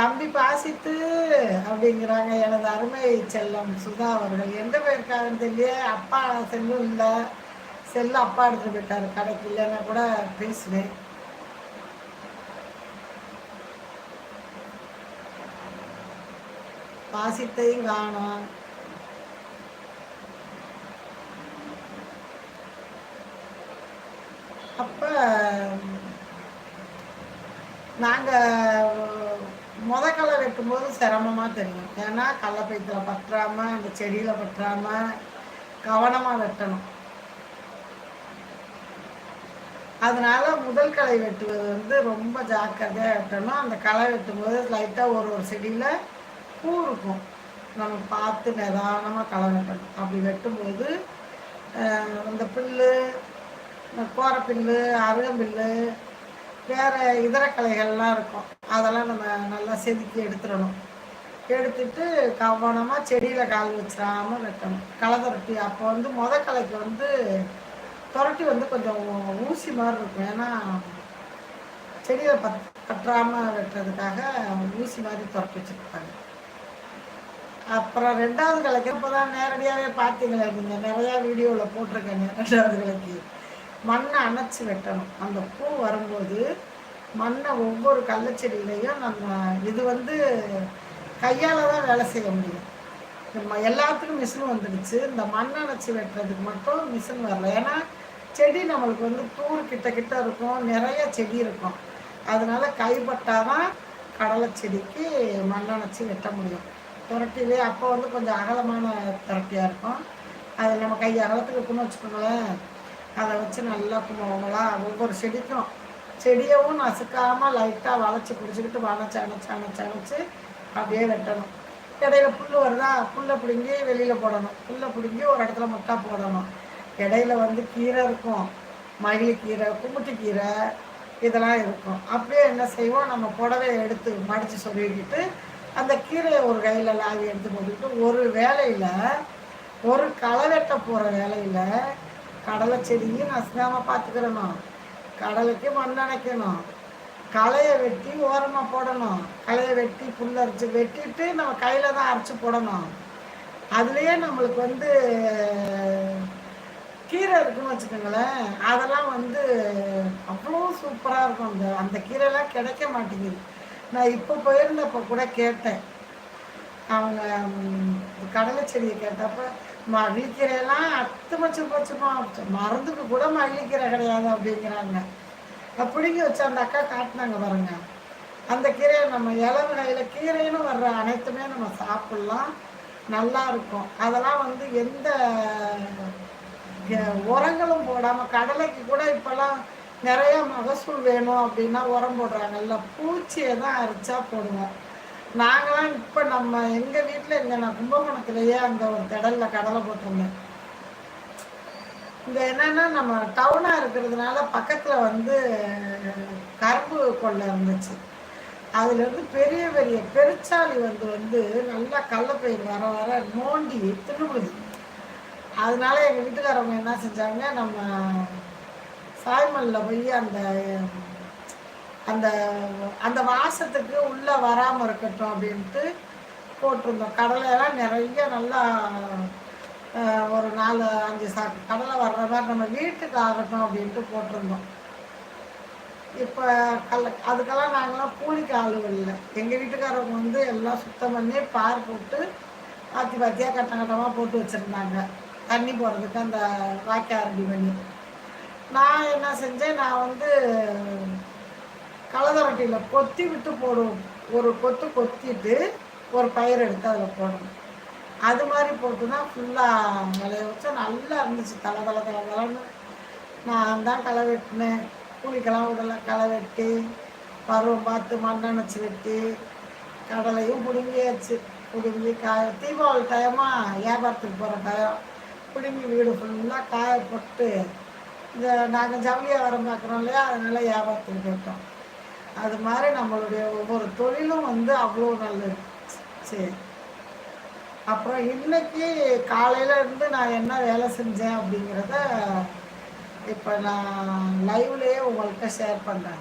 தம்பி பாசித்து அப்படிங்கிறாங்க. எனது அருமை செல்லம் சுதா அவர்கள். எங்கே போயிருக்காங்கன்னு தெரியல அப்பா செல்லும் இல்லை. செல்லு அப்பா எடுத்துகிட்டு போயிட்டார் கடைக்கு இல்லைன்னா கூட பேசுவேன். பாசித்தையும் காணும். அப்போ நாங்கள் முத களை வைக்கும்போது சிரமமாக தெரியும். ஏன்னா கடலப்பைத்தில் பற்றாமல் அந்த செடியில் பற்றாமல் கவனமாக வெட்டணும். அதனால முதல் களை வெட்டுவது வந்து ரொம்ப ஜாக்கிரதையாக வெட்டணும். அந்த களை வெட்டும்போது லைட்டாக ஒரு ஒரு செடியில் பூ இருக்கும். நம்ம பார்த்து நிதானமாக களை வெட்டணும். அப்படி வெட்டும்போது அந்த புல்லு கோரப்பில்லு அருகம்பில்லு வேறு இதர கலைகள்லாம் இருக்கும். அதெல்லாம் நம்ம நல்லா செதுக்கி எடுத்துடணும். எடுத்துட்டு கவனமாக செடியில் கால் வச்சிடாமல் வெட்டணும். களை துரட்டி அப்போ வந்து முத கலைக்கு வந்து துரட்டி வந்து கொஞ்சம் ஊசி மாதிரி இருக்கும். ஏன்னா செடியில் பத் பற்றாமல் வெட்டுறதுக்காக ஊசி மாதிரி துரட்டி வச்சுருப்பாங்க. அப்புறம் ரெண்டாவது கலைக்கு இப்போ தான் நேரடியாகவே பார்த்தீங்களே நீங்கள் நிறையா வீடியோவில் போட்டிருக்கேங்க ரெண்டாவது கலைக்கு மண்ணை அணைச்சி வெட்டணும். அந்த பூ வரும்போது மண்ணை ஒவ்வொரு கள்ளச்செடியிலையும் நம்ம இது வந்து கையால் தான் வேலை செய்ய முடியும். நம்ம எல்லாத்துக்கும் மிஷின் வந்துடுச்சு. இந்த மண் அணைச்சி வெட்டுறதுக்கு மட்டும் மிஷின் வரல. ஏன்னா செடி நம்மளுக்கு வந்து தூர் கிட்ட கிட்ட இருக்கும். நிறைய செடி இருக்கும். அதனால கைப்பட்டாதான் கடலை செடிக்கு மண் அணைச்சி வெட்ட முடியும். துரட்டிலே அப்போ வந்து கொஞ்சம் அகலமான துரட்டியாக இருக்கும். அது நம்ம கை அகலத்துக்கு இருக்குன்னு வச்சுக்கோங்களேன். அதை வச்சு நல்லா கும்பலாம் ஒவ்வொரு செடிக்கும் செடியவும் நசுக்காமல் லைட்டாக வளைச்சி பிடிச்சிக்கிட்டு வளைச்சி அணைச்சி அணைச்சி அணைச்சி அப்படியே வெட்டணும். இடையில புல் வருதா? புல்லை பிடுங்கி வெளியில் போடணும். புல்லை பிடுங்கி ஒரு இடத்துல முட்டா போடணும். இடையில வந்து கீரை இருக்கும். மகிழ்கீரை கும்பிட்டு கீரை இதெல்லாம் இருக்கும். அப்படியே என்ன செய்வோம்? நம்ம புடவை எடுத்து மடித்து சொல்லிக்கிட்டு அந்த கீரையை ஒரு கையில் லாவி எடுத்து போட்டுக்கிட்டு ஒரு வேலையில் ஒரு களை வெட்ட போகிற வேலையில் கடலை செடியும் நசுக்காமல் பார்த்துக்கிறணும் கடலைக்கு மண் அணைக்கணும். களையை வெட்டி ஓரமாக போடணும். களையை வெட்டி புல் அரைச்சி வெட்டிட்டு நம்ம கையில் தான் அரைச்சி போடணும். அதுலேயே நம்மளுக்கு வந்து கீரை இருக்குன்னு வச்சுக்கோங்களேன். அதெல்லாம் வந்து அவ்வளோ சூப்பராக இருக்கும். அந்த அந்த கீரைலாம் கிடைக்க மாட்டேங்குது. நான் இப்போ போயிருந்தப்போ கூட கேட்டேன். அவங்க கடலை செடியை கேட்டப்போ மல்லிக்கீரையெல்லாம் அத்து மச்சு போச்சுமா மருந்துக்கு கூட மல்லிக்கீரை கிடையாது அப்படிங்கிறாங்க. அப்படிங்க வச்சு அந்த அக்கா காட்டினாங்க பாருங்க. அந்த கீரையை நம்ம இளவகையில் கீரைன்னு வர்ற அனைத்துமே நம்ம சாப்பிட்லாம். நல்லா இருக்கும். அதெல்லாம் வந்து எந்த உரங்களும் போடாமல் கடலைக்கு கூட இப்போல்லாம் நிறையா மகசூல் வேணும் அப்படின்னா உரம் போடுறாங்கல்ல. பூச்சியை தான் அரிச்சா போடுவோம். நாங்களாம் இப்போ நம்ம எங்கள் வீட்டில் இங்கே நான் கும்பகோணத்துலேயே அந்த ஒரு திடலில் கடலை போட்டிருந்தேன். இங்கே என்னென்னா நம்ம டவுனாக இருக்கிறதுனால பக்கத்தில் வந்து கரும்பு கொள்ளை இருந்துச்சு. அதுலேருந்து பெரிய பெரிய பெருச்சாளி வந்து வந்து நல்லா கடலப்பயிர் வர வர நோண்டி தின்னுடுது அதனால எங்கள் வீட்டுக்காரவங்க என்ன செஞ்சாங்க நம்ம சாய்மல்ல போய் அந்த அந்த அந்த வாசத்துக்கு உள்ளே வராமல் இருக்கட்டும் அப்படின்ட்டு போட்டிருந்தோம். கடலையெல்லாம் நிறைய நல்லா ஒரு நாலு அஞ்சு சாக்கு கடலை வர்ற மாதிரி நம்ம வீட்டுக்கு ஆகட்டும் அப்படின்ட்டு போட்டிருந்தோம். இப்போ கல்ல அதுக்கெல்லாம் நாங்களாம் கூலிக்கு ஆளுகள் இல்லை. எங்கள் வீட்டுக்காரவங்க வந்து எல்லாம் சுத்தம் பண்ணி பார் போட்டு பாத்தி பாத்தியாக கட்டம் கட்டமாக போட்டு வச்சுருந்தாங்க. தண்ணி போகிறதுக்கு அந்த வாய்க்கால் ரெடி பண்ணி நான் என்ன செஞ்சேன் நான் வந்து கலதரட்டியில் கொத்தி விட்டு போடுவோம் ஒரு கொத்து கொத்திட்டு ஒரு பயிர் எடுத்து அதில் போடணும். அது மாதிரி போட்டு தான் ஃபுல்லாக விளைய வச்சா நல்லா இருந்துச்சு. தலை தலை தலை தலைன்னு. நான் தான் களை வெட்டினேன். கூலிக்கெல்லாம் விடலை. களை வெட்டி பருவம் பார்த்து மண்ணெண்ணச்சு வெட்டி கடலையும் பிடுங்கியாச்சு. பிடுங்கி காய தீபாவளி டைமாக வியாபாரத்துக்கு போகிற டயம் பிடுங்கி வீடு ஃபுல்லாக காய போட்டு இந்த நாங்கள் ஜவுளி வியாபாரம் பார்க்குறோம் இல்லையா? அதனால் வியாபாரத்துக்கு போயிட்டோம். அது மாதிரி நம்மளுடைய ஒவ்வொரு தொழிலும் வந்து அவ்வளோ நல்லது. சரி. அப்புறம் இன்னைக்கு காலையில இருந்து நான் என்ன வேலை செஞ்சேன் அப்படிங்கிறத இப்போ நான் லைவ்லேயே உங்கள்கிட்ட ஷேர் பண்ணுறேன்